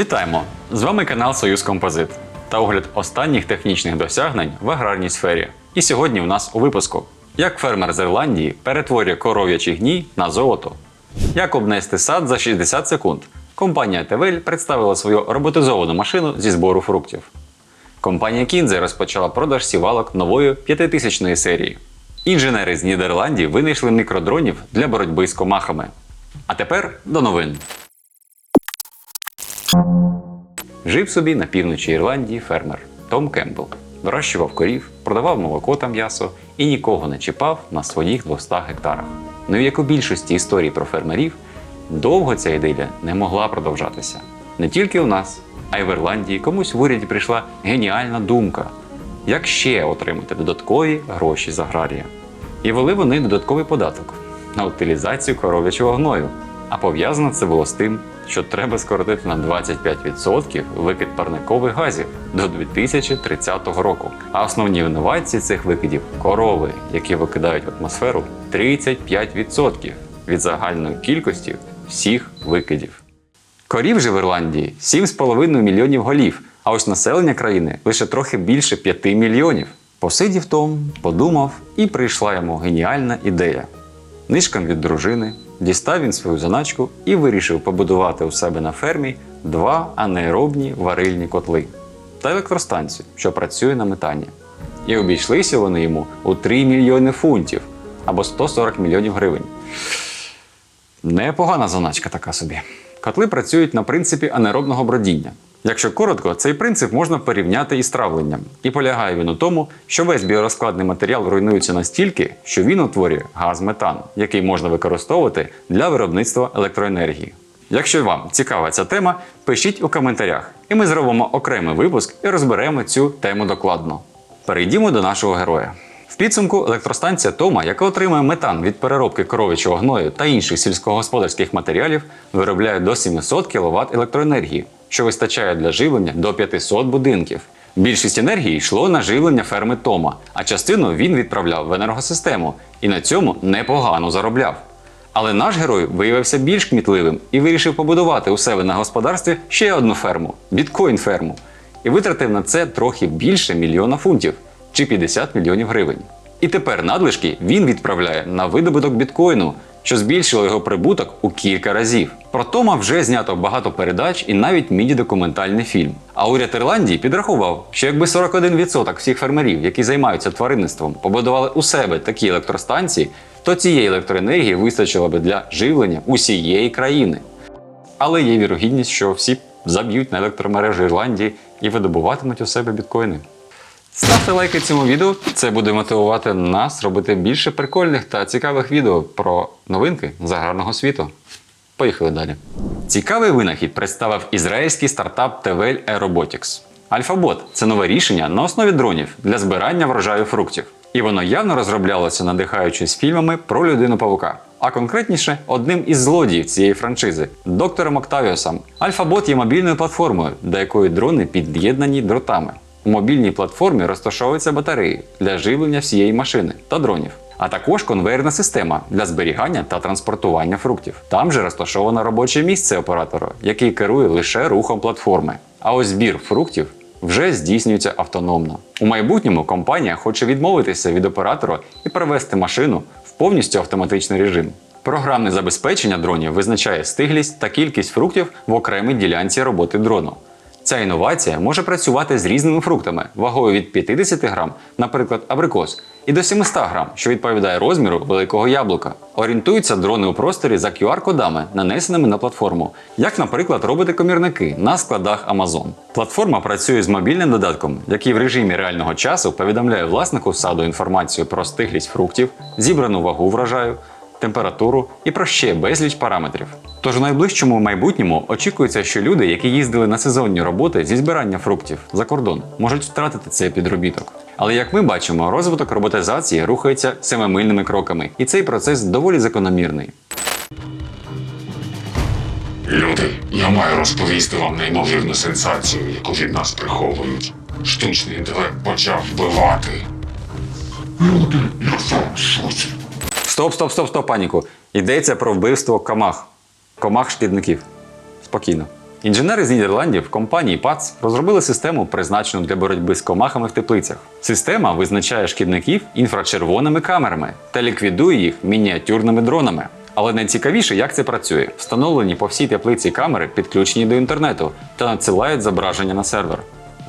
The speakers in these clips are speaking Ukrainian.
Вітаємо! З вами канал Союз Композит та огляд останніх технічних досягнень в аграрній сфері. І сьогодні у нас у випуску: як фермер з Ірландії перетворює коров'ячий гній на золото, як обнести сад за 60 секунд. Компанія Тевель представила свою роботизовану машину зі збору фруктів. Компанія Кінзе розпочала продаж сівалок нової 5000 серії. Інженери з Нідерландів винайшли мікродронів для боротьби з комахами. А тепер до новин. Жив собі на півночі Ірландії фермер Том Кембл. Вирощував корів, продавав молоко та м'ясо і нікого не чіпав на своїх 200 гектарах. Ну і як у більшості історій про фермерів, довго ця ідилія не могла продовжатися. Не тільки у нас, а й в Ірландії комусь в уряді прийшла геніальна думка, як ще отримати додаткові гроші з аграрія. І вели вони додатковий податок на утилізацію коров'ячого гною. А пов'язано це було з тим, що треба скоротити на 25% викид парникових газів до 2030 року. А основні інновації цих викидів корови, які викидають в атмосферу 35% від загальної кількості всіх викидів. Корів же в Ірландії 7,5 мільйонів голів, а ось населення країни лише трохи більше 5 мільйонів. Посидів Том, подумав, і прийшла йому геніальна ідея. Нишком від дружини дістав він свою заначку і вирішив побудувати у себе на фермі два анаеробні варильні котли та електростанцію, що працює на метані. І обійшлися вони йому у 3 мільйони фунтів або 140 мільйонів гривень. Непогана заначка така собі. Котли працюють на принципі анеробного бродіння. Якщо коротко, цей принцип можна порівняти із травленням. І полягає він у тому, що весь біорозкладний матеріал руйнується настільки, що він утворює газ метан, який можна використовувати для виробництва електроенергії. Якщо вам цікава ця тема, пишіть у коментарях, і ми зробимо окремий випуск і розберемо цю тему докладно. Перейдімо до нашого героя. В підсумку електростанція Тома, яка отримує метан від переробки коров'ячого гною та інших сільськогосподарських матеріалів, виробляє до 700 кВт електроенергії, що вистачає для живлення до 500 будинків. Більшість енергії йшло на живлення ферми Тома, а частину він відправляв в енергосистему і на цьому непогано заробляв. Але наш герой виявився більш кмітливим і вирішив побудувати у себе на господарстві ще одну ферму біткоін-ферму. І витратив на це трохи більше мільйона фунтів чи 50 мільйонів гривень. І тепер надлишки він відправляє на видобуток біткоїну, що збільшило його прибуток у кілька разів. Про Тома вже знято багато передач і навіть міні-документальний фільм. А уряд Ірландії підрахував, що якби 41% всіх фермерів, які займаються тваринництвом, побудували у себе такі електростанції, то цієї електроенергії вистачило би для живлення усієї країни. Але є вірогідність, що всі заб'ють на електромережі Ірландії і видобуватимуть у себе біткоїни. Ставте лайки цьому відео, це буде мотивувати нас робити більше прикольних та цікавих відео про новинки з аграрного світу. Поїхали далі. Цікавий винахід представив ізраїльський стартап TVL Aerobotics. Альфабот це нове рішення на основі дронів для збирання врожаю фруктів. І воно явно розроблялося, надихаючись фільмами про людину павука. А конкретніше, одним із злодіїв цієї франшизи доктором Октавіусом. Альфабот є мобільною платформою, до якої дрони під'єднані дротами. У мобільній платформі розташовуються батареї для живлення всієї машини та дронів, а також конвейерна система для зберігання та транспортування фруктів. Там же розташоване робоче місце оператора, який керує лише рухом платформи. А ось збір фруктів вже здійснюється автономно. У майбутньому компанія хоче відмовитися від оператора і перевести машину в повністю автоматичний режим. Програмне забезпечення дронів визначає стиглість та кількість фруктів в окремій ділянці роботи дрону. Ця інновація може працювати з різними фруктами вагою від 50 грам, наприклад, абрикос, і до 700 грам, що відповідає розміру великого яблука. Орієнтуються дрони у просторі за QR-кодами, нанесеними на платформу, як, наприклад, роботи-комірники на складах Amazon. Платформа працює з мобільним додатком, який в режимі реального часу повідомляє власнику саду інформацію про стиглість фруктів, зібрану вагу врожаю, температуру і про ще безліч параметрів. Тож у найближчому майбутньому очікується, що люди, які їздили на сезонні роботи зі збирання фруктів за кордон, можуть втратити цей підробіток. Але як ми бачимо, розвиток роботизації рухається семимильними кроками, і цей процес доволі закономірний. Люди, я маю розповісти вам неймовірну сенсацію, яку від нас приховують. Штучний інтелект почав вбивати. Люди, я сам. Стоп, стоп, стоп, стоп, паніку. Йдеться про вбивство комах. Комах шкідників. Спокійно. Інженери з Нідерландів компанії ПАЦ розробили систему, призначену для боротьби з комахами в теплицях. Система визначає шкідників інфрачервоними камерами та ліквідує їх мініатюрними дронами. Але найцікавіше, як це працює. Встановлені по всій теплиці камери підключені до інтернету та надсилають зображення на сервер.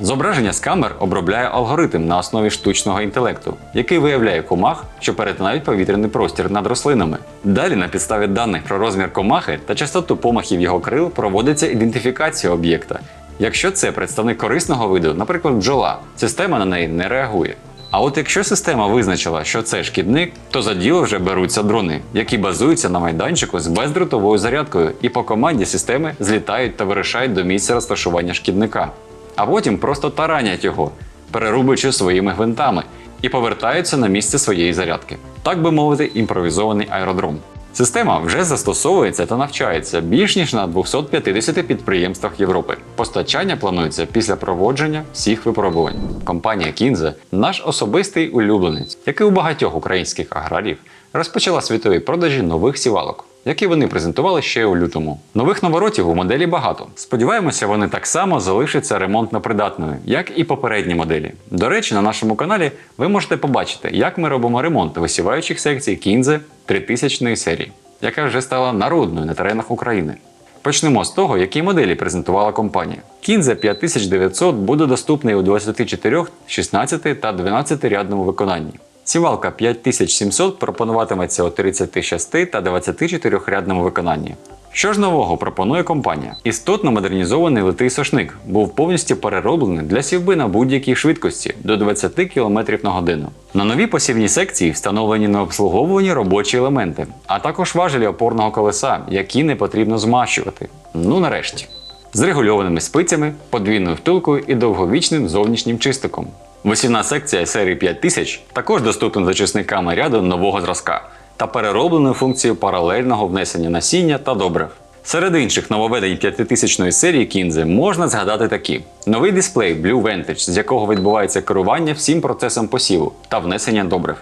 Зображення з камер обробляє алгоритм на основі штучного інтелекту, який виявляє комах, що перетинають повітряний простір над рослинами. Далі, на підставі даних про розмір комахи та частоту помахів його крил, проводиться ідентифікація об'єкта. Якщо це представник корисного виду, наприклад, бджола, система на неї не реагує. А от якщо система визначила, що це шкідник, то за діло вже беруться дрони, які базуються на майданчику з бездротовою зарядкою, і по команді системи злітають та вирішають до місця розташування шкідника. А потім просто таранять його, перерубуючи своїми гвинтами, і повертаються на місце своєї зарядки. Так би мовити, імпровізований аеродром. Система вже застосовується та навчається більш ніж на 250 підприємствах Європи. Постачання планується після проводження всіх випробувань. Компанія Кінзе наш особистий улюбленець, який у багатьох українських аграріїв розпочала світові продажі нових сівалок. Які вони презентували ще у лютому. Нових наворотів у моделі багато. Сподіваємося, вони так само залишаться ремонтно придатною, як і попередні моделі. До речі, на нашому каналі ви можете побачити, як ми робимо ремонт висіваючих секцій Кінзе 3000 серії, яка вже стала народною на теренах України. Почнемо з того, які моделі презентувала компанія. Кінзе 5900 буде доступний у 24, 16 та 12 рядному виконанні. Сівалка 5700 пропонуватиметься у 36 та 24 рядному виконанні. Що ж нового пропонує компанія? Істотно модернізований литий сошник був повністю перероблений для сівби на будь-якій швидкості до 20 км на годину. На новій посівній секції встановлені необслуговувані робочі елементи, а також важелі опорного колеса, які не потрібно змащувати. Ну нарешті. З регульованими спицями, подвійною втулкою і довговічним зовнішнім чистиком. Висівна секція серії 5000 також доступна зачисниками ряду нового зразка та переробленою функцією паралельного внесення насіння та добрив. Серед інших нововведень 5000 серії Кінзи можна згадати такі: новий дисплей Blue Vantage, з якого відбувається керування всім процесом посіву та внесення добрив.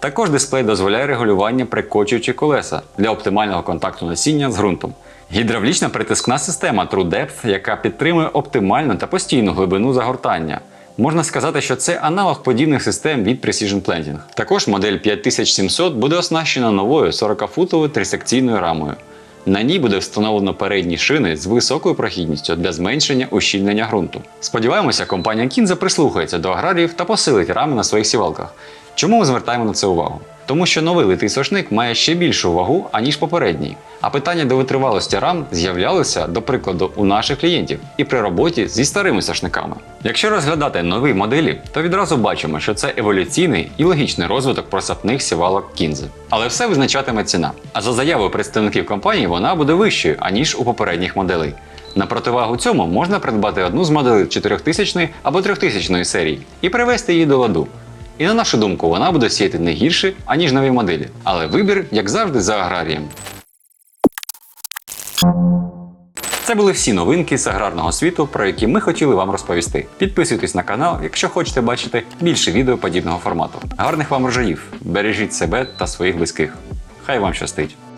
Також дисплей дозволяє регулювання прикочуючи колеса для оптимального контакту насіння з ґрунтом. Гідравлічна притискна система True Depth, яка підтримує оптимальну та постійну глибину загортання. Можна сказати, що це аналог подібних систем від Precision Planting. Також модель 5700 буде оснащена новою 40-футовою трисекційною рамою. На ній буде встановлено передні шини з високою прохідністю для зменшення ущільнення ґрунту. Сподіваємося, компанія Кінза прислухається до аграріїв та посилить рами на своїх сівалках. Чому ми звертаємо на це увагу? Тому що новий литий сошник має ще більшу вагу, аніж попередній. А питання до витривалості рам з'являлися, до прикладу, у наших клієнтів і при роботі зі старими сошниками. Якщо розглядати нові моделі, то відразу бачимо, що це еволюційний і логічний розвиток просапних сівалок Кінзи. Але все визначатиме ціна. А за заявою представників компанії вона буде вищою, аніж у попередніх моделей. На противагу цьому можна придбати одну з моделей 4000 або 3000 серії і привести її до ладу. І на нашу думку, вона буде сіяти не гірше, аніж нові моделі. Але вибір, як завжди, за аграрієм. Це були всі новинки з аграрного світу, про які ми хотіли вам розповісти. Підписуйтесь на канал, якщо хочете бачити більше відео подібного формату. Гарних вам рожаїв! Бережіть себе та своїх близьких. Хай вам щастить!